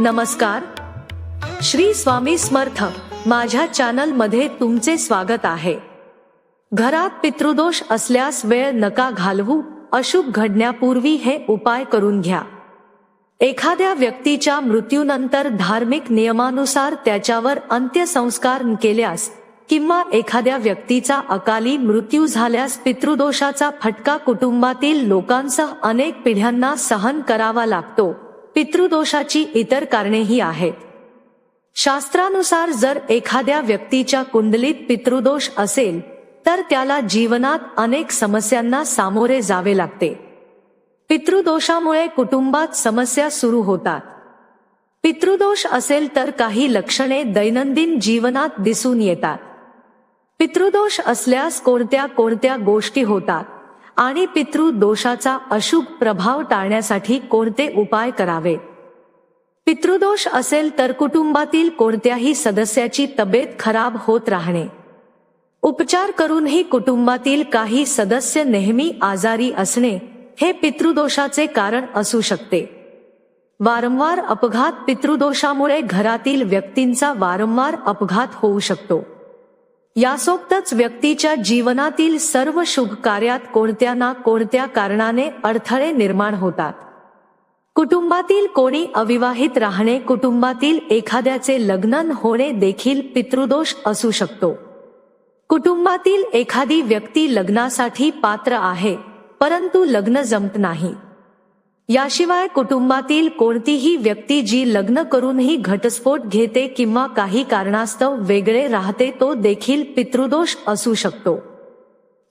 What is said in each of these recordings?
नमस्कार. श्री स्वामी समर्थ माझ्या चॅनलमध्ये तुमचे स्वागत आहे. घरात पितृदोष असल्यास वेळ नका घालवू अशुभ घडण्यापूर्वी हे उपाय करून घ्या. एखाद्या व्यक्तीच्या मृत्यूनंतर धार्मिक नियमानुसार त्याच्यावर अंत्यसंस्कार केल्यास किंवा एखाद्या व्यक्तीचा अकाली मृत्यू झाल्यास पितृदोषाचा फटका कुटुंबातील लोकांसह अनेक पिढ्यांना सहन करावा लागतो. पितृदोषाची इतर कारणेही आहेत. शास्त्रानुसार जर एखाद्या व्यक्तीच्या कुंडलीत पितृदोष असेल तर त्याला जीवनात अनेक समस्यांना सामोरे जावे लागते. पितृदोषामुळे कुटुंबात समस्या सुरू होतात. पितृदोष असेल तर काही लक्षणे दैनंदिन जीवनात दिसून येतात. पितृदोष असल्यास कोणत्या कोणत्या गोष्टी होतात? आणि पितृदोषाचा अशुभ प्रभाव टाळण्यासाठी कोणते उपाय करावे? पितृदोष असेल तर कुटुंबातील कोणत्याही सदस्याची तब्येत खराब होत राहणे. उपचार करूनही कुटुंबातील काही सदस्य नेहमी आजारी असणे हे पितृदोषाचे कारण असू शकते. वारंवार अपघात पितृदोषामुळे घरातील व्यक्तींचा वारंवार अपघात होऊ शकतो. यासोबतच व्यक्तीच्या जीवनातील सर्व शुभ कार्यात कोणत्या ना कोणत्या कारणाने अडथळे निर्माण होतात. कुटुंबातील कोणी अविवाहित राहणे कुटुंबातील एखाद्याचे लग्न होणे देखील पितृदोष असू शकतो. कुटुंबातील एखादी व्यक्ती लग्नासाठी पात्र आहे परंतु लग्न जमत नाही. याशिवाय कुटुंबातील कोणतीही व्यक्ती जी लग्न करूनही घटस्फोट घेते किंवा काही कारणास्तव वेगळे राहते तो देखील पितृदोष असू शकतो.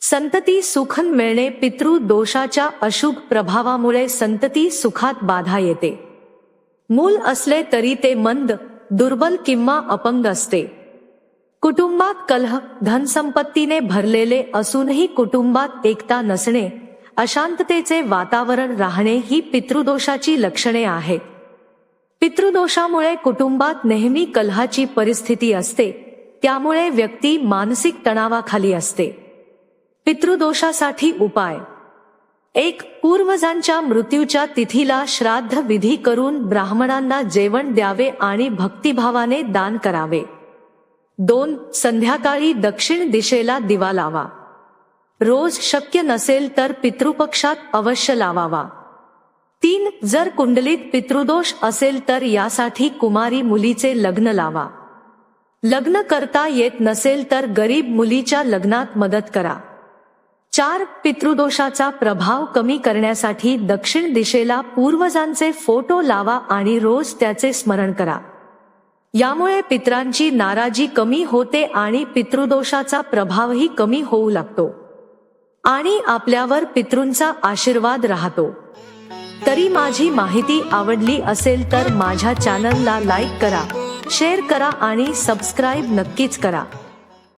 संतती सुखन मिळणे पितृदोषाच्या अशुभ प्रभावामुळे संतती सुखात बाधा येते. मूल असले तरी ते मंद दुर्बल किंवा अपंग असते. कुटुंबात कलह धनसंपत्तीने भरलेले असूनही कुटुंबात एकता नसणे अशांततेचे वातावरण राहणे ही पितृदोषाची लक्षणे आहेत. पितृदोषामुळे कुटुंबात नेहमी कलहाची परिस्थिती असते त्यामुळे व्यक्ती मानसिक तणावाखाली असते. पितृदोषासाठी उपाय. एक पूर्वजांच्या मृत्यूच्या तिथीला श्राद्ध विधी करून ब्राह्मणांना जेवण द्यावे आणि भक्तिभावाने दान करावे. दोन संध्याकाळी दक्षिण दिशेला दिवा लावा. रोज शक्य नसेल तर पितृपक्षात अवश्य लावावा. तीन जर कुंडलीत पितृदोष असेल तर यासाठी कुमारी मुलीचे लग्न लावा. लग्न करता येत नसेल तर गरीब मुलीच्या लग्नात मदत करा. चार पितृदोषाचा प्रभाव कमी करण्यासाठी दक्षिण दिशेला पूर्वजांचे फोटो लावा आणि रोज त्याचे स्मरण करा. यामुळे पित्रांची नाराजी कमी होते आणि पितृदोषाचा प्रभावही कमी होऊ लागतो. आणि आपल्यावर पितृंचा आशीर्वाद राहतो. तरी माझी माहिती आवडली असेल तर माझ्या चॅनलला लाईक करा शेअर करा आणि सबस्क्राईब नक्कीच करा.